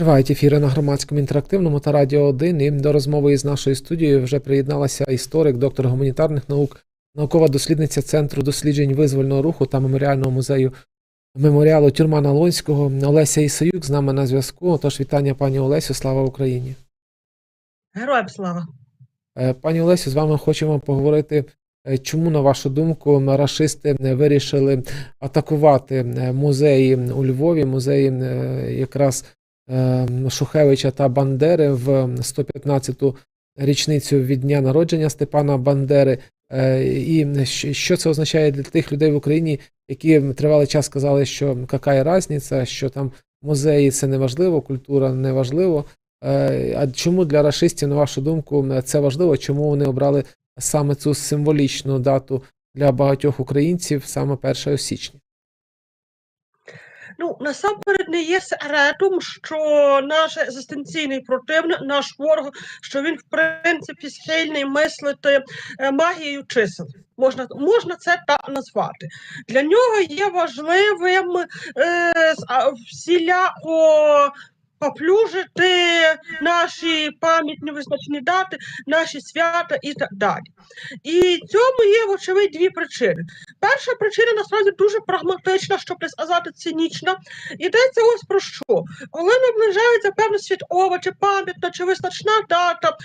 Тривають ефіри на громадському інтерактивному та радіо 1. І до розмови із нашою студією вже приєдналася історик, доктор гуманітарних наук, наукова дослідниця Центру досліджень визвольного руху та меморіального музею меморіалу Тюрмана Лонського Олеся Ісаюк з нами на зв'язку. Тож вітання пані Олесю, слава Україні. Героям слава! Е, Пані Олесю, з вами хочемо поговорити, е, чому, на вашу думку, рашисти е, вирішили атакувати музеї у Львові, музеї якраз Шухевича та Бандери в 115-ту річницю від дня народження Степана Бандери. Е, І що це означає для тих людей в Україні, які тривалий час сказали, що яка різниця, що там музеї це не важливо, культура не важливо. Е, А чому для рашистів, на вашу думку, це важливо? Чому вони обрали саме цю символічну дату для багатьох українців, саме 1 січня? Ну, насамперед не є секретом, що наш екзистенційний противник, наш ворог, що він, в принципі, схильний мислити е, магією чисел. Можна, можна це так назвати. Для нього є важливим е, всіляко поплюжити наші пам'ятні визначні дати, наші свята і так далі. І цьому є, вочевидь, дві причини. Перша причина насправді дуже прагматична, щоб не сказати цинічна. Йдеться ось про що. Коли наближається певна святкова, чи пам'ятна, чи визначна дата,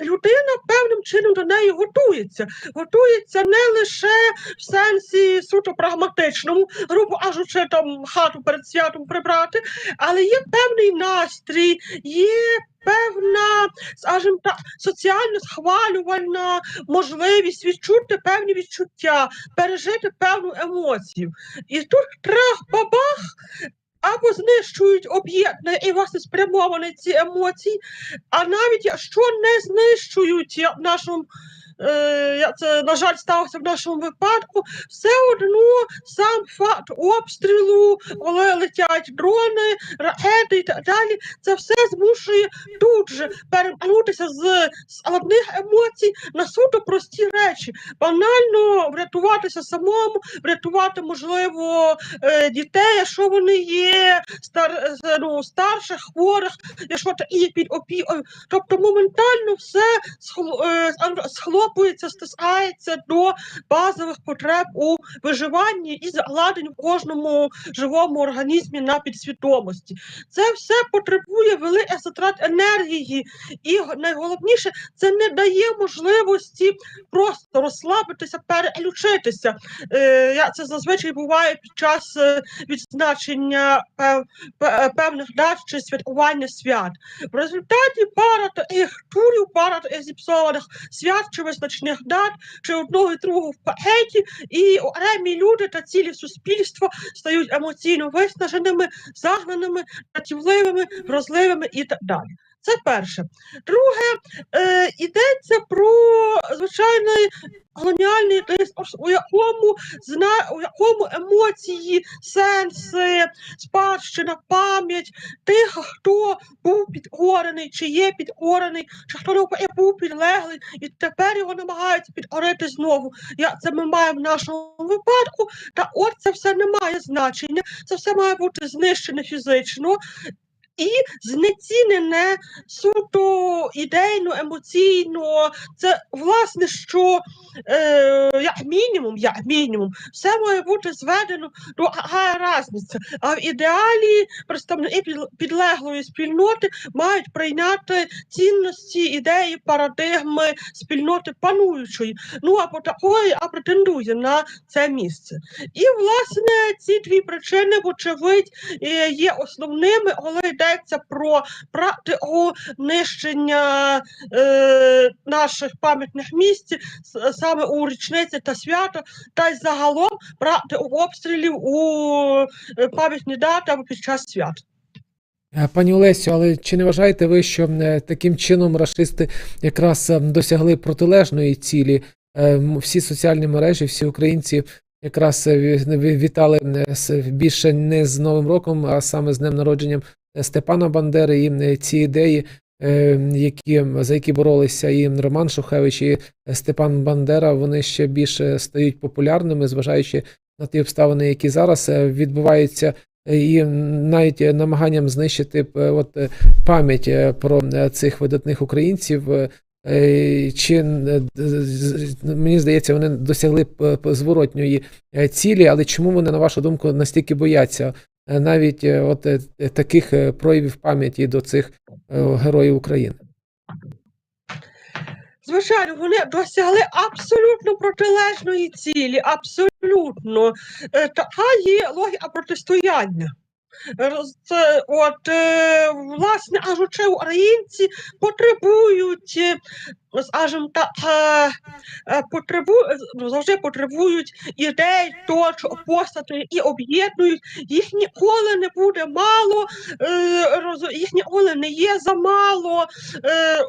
людина певним чином до неї готується. Готується не лише в сенсі суто прагматичному, грубо кажучи, там хату перед святом прибрати, але є певний настрій, є. Певна, скажімо так, соціально схвалювальна можливість відчути певні відчуття, пережити певну емоцію. І тут трах бабах або знищують об'єкт, на який власне спрямовані ці емоції, а навіть якщо не знищують нашому. Е, це, на жаль, сталося в нашому випадку, все одно сам факт обстрілу, коли летять дрони, ракети і так далі, це все змушує тут же перемкнутися з складних емоцій на суто прості речі. Банально врятуватися самому, врятувати, можливо, е, дітей, якщо вони є стар, ну, старших, хворих, якщо такі під опікою. Тобто моментально все схло- е, ан- стискається до базових потреб у виживанні і закладень в кожному живому організмі на підсвідомості. Це все потребує великих затрат енергії, і найголовніше, це не дає можливості просто розслабитися, переключитися. Е, це зазвичай буває під час е, відзначення пев, певних дат чи святкування свят. В результаті пара таких турів, пара таких зіпсованих свят чи визначних дат, чи одного і другого в пакеті, і окремі люди та цілі суспільства стають емоційно виснаженими, загнаними, працівливими, вразливими і так далі. Це перше. Друге, е, йдеться про звичайний колоніальний дискурс, у якому зна, у якому емоції, сенси, спадщина, пам'ять тих, хто був підкорений, чи є підкорений, чи хто був підлеглий, і тепер його намагаються підкорити знову. Як це ми маємо в нашому випадку, та от це все не має значення, це все має бути знищене фізично. І знецінене суто ідейно, емоційно. Це власне, що е, як мінімум, як мінімум, все має бути зведено до ага, різниця. А в ідеалі представники під- підлеглої спільноти мають прийняти цінності, ідеї, парадигми спільноти пануючої. Ну або такої, а претендує на це місце. І власне ці дві причини, вочевидь, е, є основними, коли йдеться про практику нищення е, наших пам'ятних місць саме у річниці та свято, та й загалом практику обстрілів у е, пам'ятні дати або під час свят. Е, Пані Олесю, але чи не вважаєте ви, що е, таким чином рашисти якраз е, досягли протилежної цілі? Всі соціальні мережі, всі українці якраз ві- ві- вітали більше не з Новим роком, а саме з днем народженням Степана Бандери. І е, ці ідеї, е, які, за які боролися і Роман Шухевич, і Степан Бандера, вони ще більше стають популярними, зважаючи на ті обставини, які зараз е, відбуваються і навіть намаганням знищити от, пам'ять про цих видатних українців. Чи мені здається, вони досягли зворотньої цілі, але чому вони, на вашу думку, настільки бояться навіть е, от е, таких е, проявів пам'яті до цих е, героїв України? Звичайно, вони досягли абсолютно протилежної цілі, абсолютно. Е, Така є логіка протистояння. Це, от, е, власне, аж очі українці потребують, е, скажімо так, е, е, потребу, завжди потребують ідей, точок, постатей і об'єднують. Їх ніколи не буде мало, е, їх ніколи не є замало.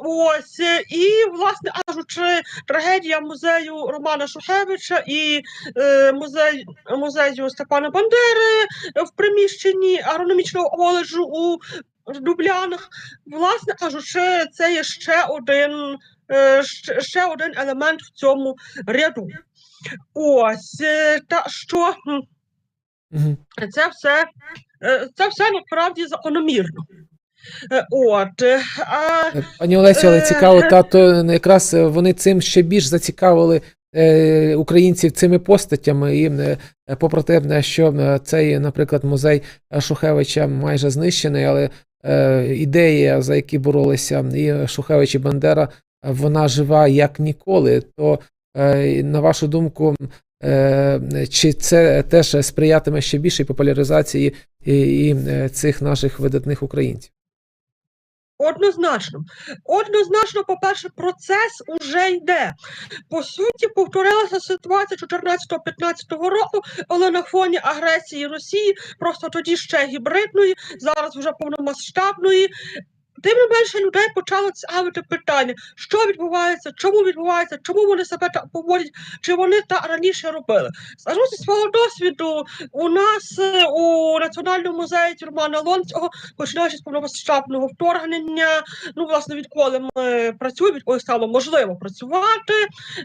Ось, і, власне, аж очі трагедія музею Романа Шухевича і музей, музею Степана Бандери в приміщенні агрономічного коледжу у Дублянах. Власне кажучи, це є ще один, ще, ще один елемент в цьому ряду. Ось е, та що це все, е, це все насправді закономірно. Е, От, е, а, Е, Пані Олесю, але Е, цікаво, та то якраз е, вони цим ще більш зацікавили е, українців цими постатями. І е, попри те, е, що е, цей, наприклад, музей е, Шухевича майже знищений, але е, ідея, за які боролися і Шухевич, і Бандера, е, вона жива як ніколи. То, е, на вашу думку, е, чи це теж сприятиме ще більшій популяризації і, і е, цих наших видатних українців? Однозначно. Однозначно, по-перше, процес уже йде. По суті, повторилася ситуація 14-15 року, але на фоні агресії Росії, просто тоді ще гібридної, зараз вже повномасштабної. Тим не менше людей почало цікавити питання, що відбувається, чому відбувається, чому вони себе так поводять, чи вони так раніше робили. Скажу зі свого досвіду, у нас е, у Національному музеї Романа Лонцього, починаючи з повномасштабного вторгнення, ну, власне, відколи ми працюємо, відколи стало можливо працювати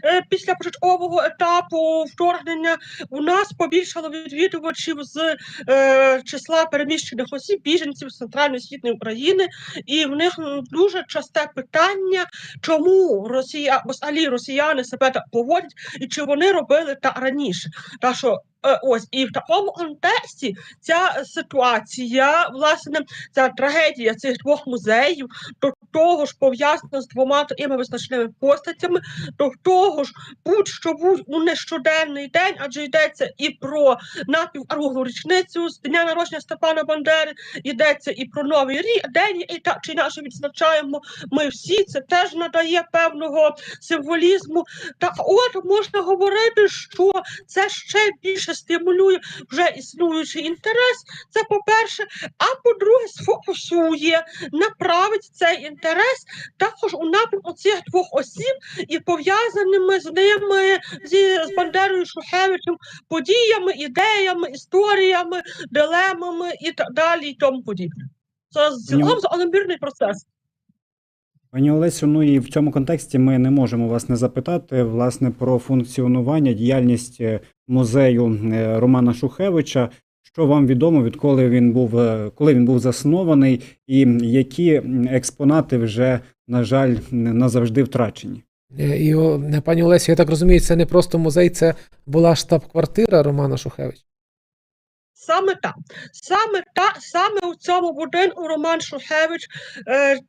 е, після початкового етапу вторгнення, у нас побільшало відвідувачів з е, числа переміщених осіб, біженців з центральної східної України, і в них дуже часте питання, чому Росія, взагалі росіяни себе так поводять, і чи вони робили так раніше. Та що е, ось і в такому контексті ця ситуація, власне, ця трагедія цих двох музеїв, до того ж пов'язана з двома такими визначними постатями, до того ж, будь-що будь у нещоденний день, адже йдеться і про напівкруглу річницю з дня народження Степана Бандери, йдеться і про новий рік, день, і так чи інакше відзначаємо ми всі. Це теж надає певного символізму. Та от можна говорити, що це ще більше стимулює вже існуючий інтерес. Це по-перше, а по-друге, сфокусує, направить цей інтерес також у напрямку цих двох осіб і пов'язаними з ними зі з Бандерою Шухевичем подіями, ідеями, історіями, дилемами і так далі, і тому подібне. Це цілком закономірний процес. Пані Олесю, ну і в цьому контексті ми не можемо вас не запитати власне про функціонування, діяльність е, музею е, Романа Шухевича. Що вам відомо, відколи він був е, коли він був заснований, і які експонати вже, на жаль, назавжди втрачені? Е, І е, пані Олесю, я так розумію, це не просто музей, це була штаб-квартира Романа Шухевича. Саме так. Саме та саме у цьому будинку Роман Шухевич е,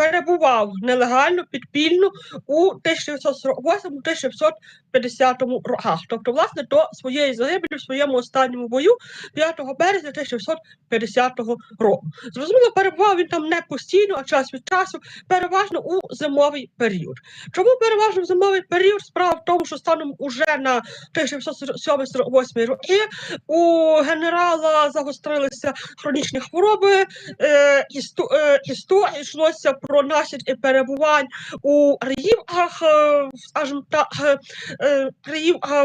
перебував нелегально, підпільно у 1948-1950 роках. Тобто, власне, до своєї загибелі в своєму останньому бою 5 березня 1950 року. Зрозуміло, перебував він там не постійно, а час від часу, переважно у зимовий період. Чому переважно в зимовий період? Справа в тому, що станом уже на 1948 роки у генерала загострилися хронічні хвороби, е, істо, е, історія йшлося про наслідки перебувань у Риївках, е, скажімо так, е, е,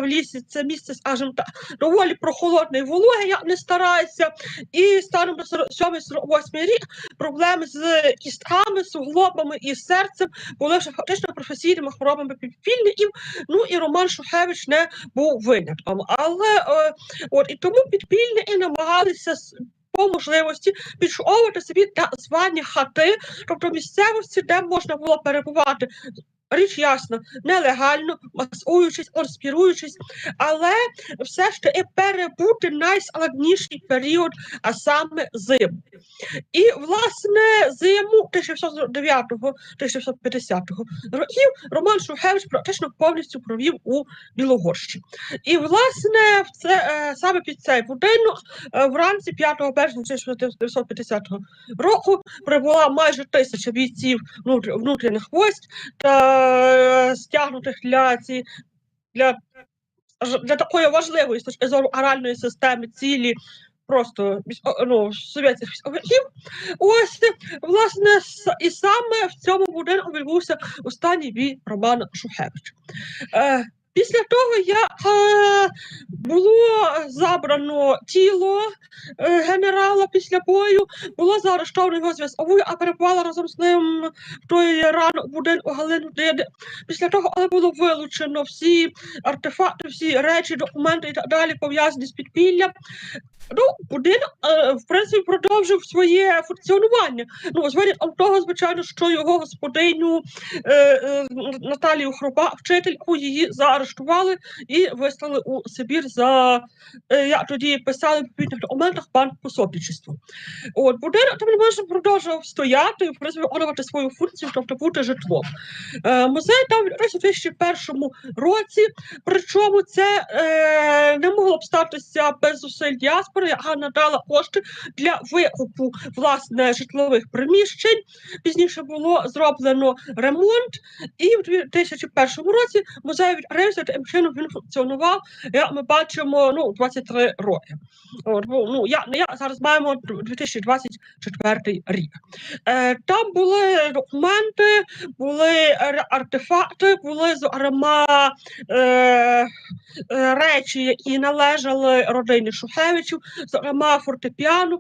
в лісі це місце, скажімо так, доволі прохолодне і вологе, як не старається. І станом на 7-48 рік проблеми з кістками, суглобами і серцем були вже фактично професійними хворобами підпільників. Ну і Роман Шухевич не був винятком. Але е, от і тому підпільники намагалися по можливості підшовувати собі так звані хати, тобто місцевості, де можна було перебувати. Річ ясна, нелегально, маскуючись, конспіруючись, але все ж таки перебути найскладніший період, а саме зиму. І, власне, зиму 1609-1650 років Роман Шухевич практично повністю провів у Білогорщі. І, власне, в це, е, саме під цей будинок е, вранці 5 березня 1950 року прибула майже тисяча бійців внутрішніх військ та стягнутих для ці для, для такої важливої з точки зору аральної системи цілі. Просто ну, совєтських військовиків. Ось, власне, і саме в цьому будинку відбувся останній бій Романа Шухевича. Е, Після того, як е, було забрано тіло е, генерала після бою, було заарештовано його зв'язковою, а перебувала разом з ним в той ранок будинку Галину Диди. Після того, але було вилучено всі артефакти, всі речі, документи і так далі, пов'язані з підпіллям. Ну, будинок, е, в принципі, продовжив своє функціонування. Ну, з винятком того, звичайно, що його господиню е, е, Наталію Хроба, вчительку, її заарештували і вислали у Сибір за, е, як тоді писали в відповідних документах, банк пособничества. От, будинок, тим не менше, продовжував стояти і, в принципі, виконувати свою функцію, тобто бути житлом. Е, музей там відкрився у 2001 році, причому це е, не могло б статися без зусиль діаспори, яка надала кошти для викупу власне житлових приміщень. Пізніше було зроблено ремонт, і в 2001 році музей відкрився, тим чином він функціонував, як ми бачимо, ну, 23 роки. От, ну, я, я зараз маємо 2024 рік. Е, там були документи, були артефакти, були зокрема е, е, речі, які належали родині Шухевичів, зокрема фортепіано,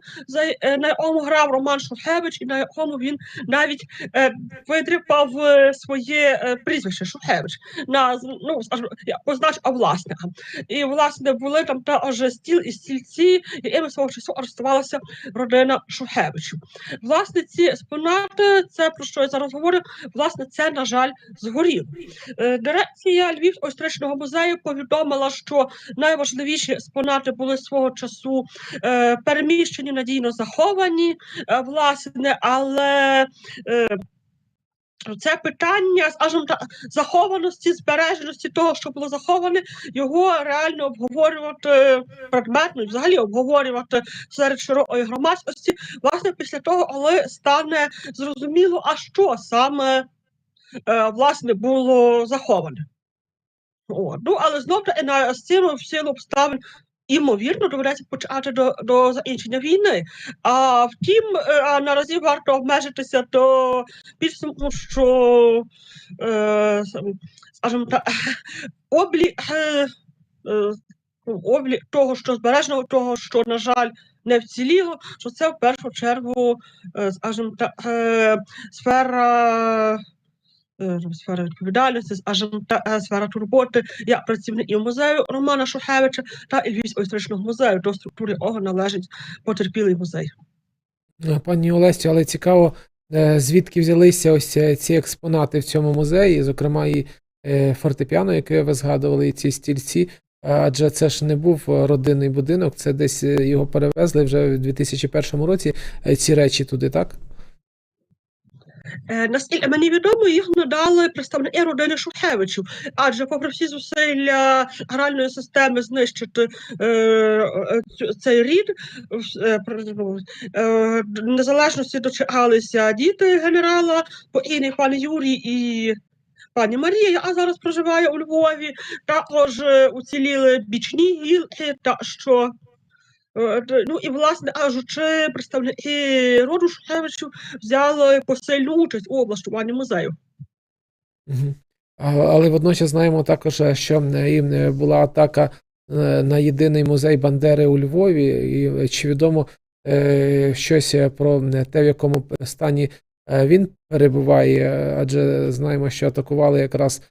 е, на якому грав Роман Шухевич, і на якому він навіть е, видріпав е, своє прізвище Шухевич на ну, скажімо, я власника. І власне були там також стіл і стільці, якими свого часу арештувалася родина Шухевичів. Власне, ці експонати, це про що я зараз говорю, власне, це, на жаль, згоріло. Дирекція Львівського історичного музею повідомила, що найважливіші експонати були свого часу е, переміщені, надійно заховані, е, власне, але. Е, це питання, скажімо так, захованості, збереженості того, що було заховане, його реально обговорювати предметно взагалі обговорювати серед широкої громадськості, власне, після того, коли стане зрозуміло, а що саме власне було заховане. О, ну, але знов таки на з цим в силу обставин. Імовірно, доведеться почати до, до закінчення війни. А втім, е, а наразі варто обмежитися до підсумку, що е, скажімо так, облік, е, е, облік того, що збережено, того, що, на жаль, не вціліло, що це в першу чергу, е, скажімо так, сфера. Е, Сфера відповідальності, е, сфера турботи як працівників музею Романа Шухевича та і Львівського історичного музею, до структури якого належить потерпілий музей. Е, Пані Олесю, але цікаво, звідки взялися ось ці експонати в цьому музеї, зокрема і фортепіано, яке ви згадували, і ці стільці. Адже це ж не був родинний будинок, це десь його перевезли вже в 2001 році ці речі туди, так? Е, Наскільки мені відомо, їх надали представники родини Шухевичів, адже попри всі зусилля гральної системи знищити е, е, цей рід, е, е, незалежності дочекалися діти генерала, покійний пан Юрій і пані Марія, яка зараз проживає у Львові. Також уціліли бічні гілки, та що Ну і власне аж чи представники роду Шухевичів взяли посильну участь у облаштуванні музею. Але водночас знаємо також, е, що е, і е, була атака е, на єдиний музей Бандери у Львові. І е, чи відомо е, щось е, про е, те, в якому стані е, він перебуває? Е, Адже знаємо, що атакували якраз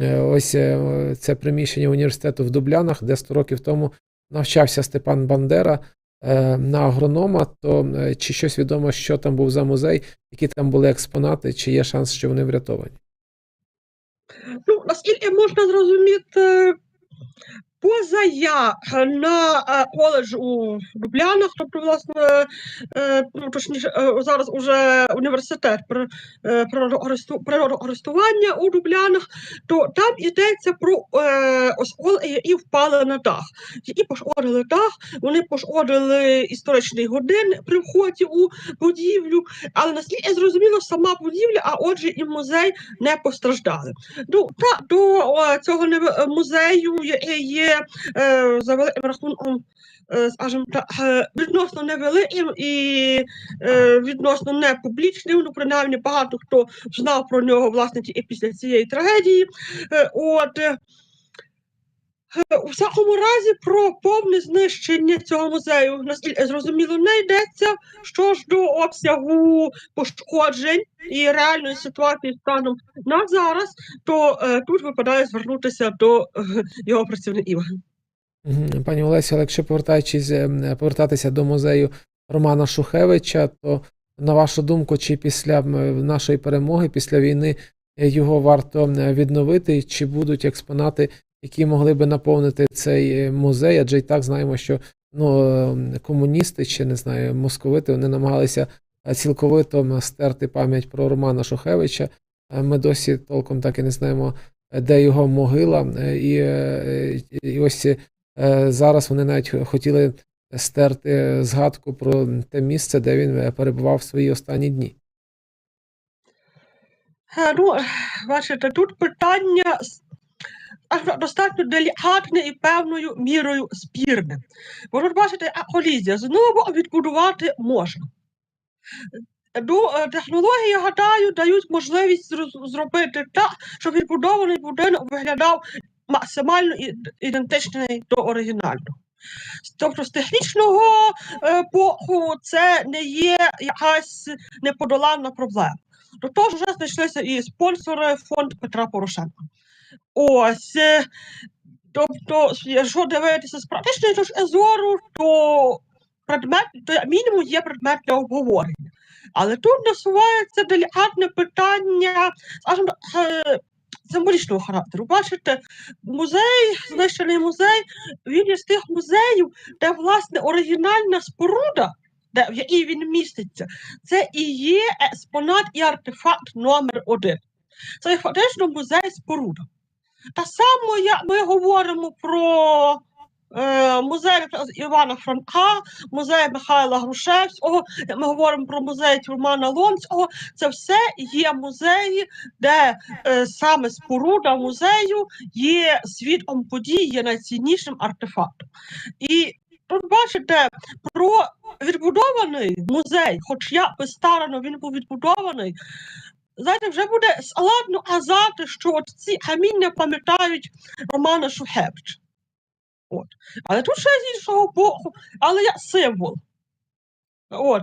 е, ось е, це приміщення університету в Дублянах, де 100 років тому навчався Степан Бандера е, на агронома. То е, чи щось відомо, що там був за музей, які там були експонати, чи є шанс, що вони врятовані? Ну, наскільки можна зрозуміти, поза я на е, коледж у Люблянах, тобто, власне, е, ну, точніше, е, зараз уже університет при- е, природокористування у Люблянах, то там йдеться про е, осколи, які впали на дах. Які пошкодили дах, вони пошкодили історичний годин при вході у будівлю, але наскільки зрозуміло, сама будівля, а отже, і музей не постраждали. Ну, та, до цього музею, який є е, за великим рахунком, е, скажімо так, е, відносно невеликим і е, відносно не публічним. Ну, принаймні, багато хто знав про нього власне і після цієї трагедії. Е, от, Е, У всякому разі про повне знищення цього музею, наскільки зрозуміло, не йдеться. Що ж до обсягу пошкоджень і реальної ситуації станом на зараз, то е, тут випадає звернутися до е, його працівників. Пані Олесю, але якщо повертаючись, е, повертатися до музею Романа Шухевича, то на вашу думку, чи після нашої перемоги, після війни е, його варто е, відновити, чи будуть експонати, які могли би наповнити цей е, музей? Адже і так знаємо, що ну, е, комуністи чи не знаю, московити вони намагалися е, цілковито стерти пам'ять про Романа Шухевича. Ми досі толком так і не знаємо, де його могила. І, і ось зараз вони навіть хотіли стерти згадку про те місце, де він перебував в свої останні дні. Ну, бачите, тут питання достатньо делікатне і певною мірою спірне. Бо тут бачите, колізія знову відбудувати можна. Ну, технології, гадаю, дають можливість зробити так, щоб відбудований будинок виглядав максимально ідентичний до оригінального. Тобто з технічного е, боку це не є якась неподоланна проблема. До того ж вже знайшлися і спонсори фонд Петра Порошенка. Ось. е, Тобто, якщо дивитися з практичної точки зору, то предмет, то мінімум є предмет для обговорення. Але тут насувається делікатне питання, скажімо, е, символічного характеру. Бачите, музей, знищений музей, він із тих музеїв, де власне оригінальна споруда, де, в якій він міститься, це і є експонат і артефакт номер один. Це фактично музей споруда. Та само, як ми говоримо про е, музей Івана Франка, музей Михайла Грушевського, ми говоримо про музей Тюрмана Ломського, це все є музеї, де е, саме споруда музею є свідком подій, є найціннішим артефактом. І тут бачите, про відбудований музей, хоч як би старано він був відбудований, знаєте, вже буде складно казати, що от ці каміння пам'ятають Романа Шухевича. От. Але тут ще з іншого боку, але я символ. От.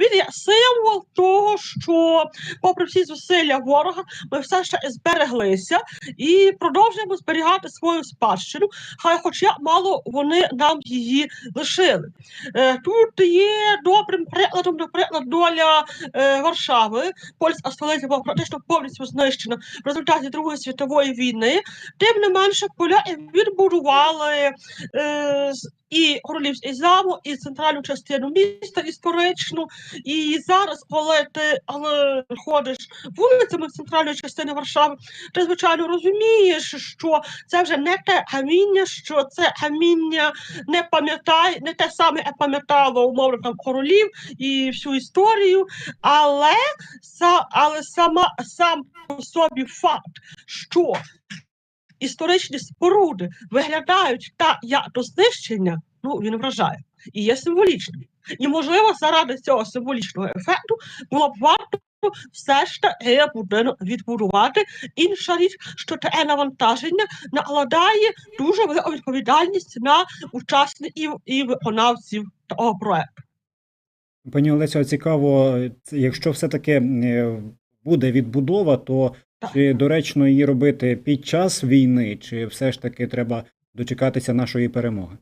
Він є символ того, що, попри всі зусилля ворога, ми все ще збереглися і продовжуємо зберігати свою спадщину, хай хоч як мало вони нам її лишили. Е, тут є добрим прикладом, наприклад, доля е, Варшави. Польська столиця була практично повністю знищена в результаті Другої світової війни. Тим не менше, поляки відбудували е, і королівський замок, і центральну частину міста історичну. І зараз, коли ти але ходиш вулицями центральної частини Варшави, ти звичайно розумієш, що це вже не те каміння, що це каміння не пам'ятає, не те саме як пам'ятало умовно там королів і всю історію, але, але сама сам по собі факт, що історичні споруди виглядають так, як знищення, ну він вражає і є символічним. І можливо, заради цього символічного ефекту було б варто все ж таки будинок відбудувати. Інша річ, що таке навантаження накладає дуже велику відповідальність на учасників і виконавців того проекту. Пані Олесю, цікаво, якщо все-таки е, буде відбудова, то. Чи доречно її робити під час війни, чи все ж таки треба дочекатися нашої перемоги?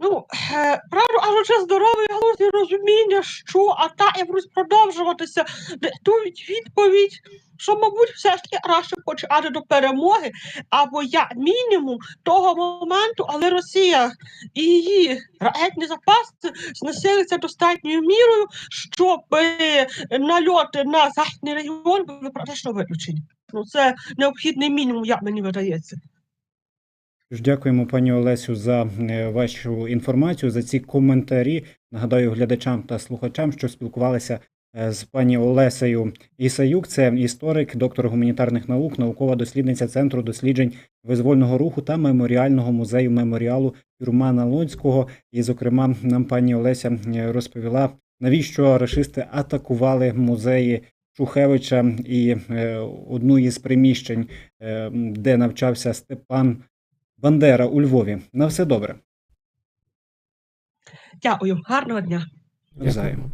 Ну, е, кажучи, здоровий глузд і розуміння, що атаки будуть продовжуватися, диктують відповідь, що, мабуть, все ж таки краще почати до перемоги, або як мінімум того моменту, але Росія і її ракетні запаси знесилися достатньою мірою, щоб нальоти на західний регіон були практично виключені. Ну, це необхідний мінімум, як мені видається. Дякуємо, пані Олесю, за е, вашу інформацію, за ці коментарі. Нагадаю глядачам та слухачам, що спілкувалися е, з пані Олесею Ісаюк. Це історик, доктор гуманітарних наук, наукова дослідниця Центру досліджень визвольного руху та меморіального музею меморіалу Юрмана Лонського. І, зокрема, нам пані Олеся е, розповіла, навіщо рашисти атакували музеї Шухевича і одну із приміщень, де навчався Степан. Бандера у Львові. На все добре. Дякую, гарного дня. Дякуємо.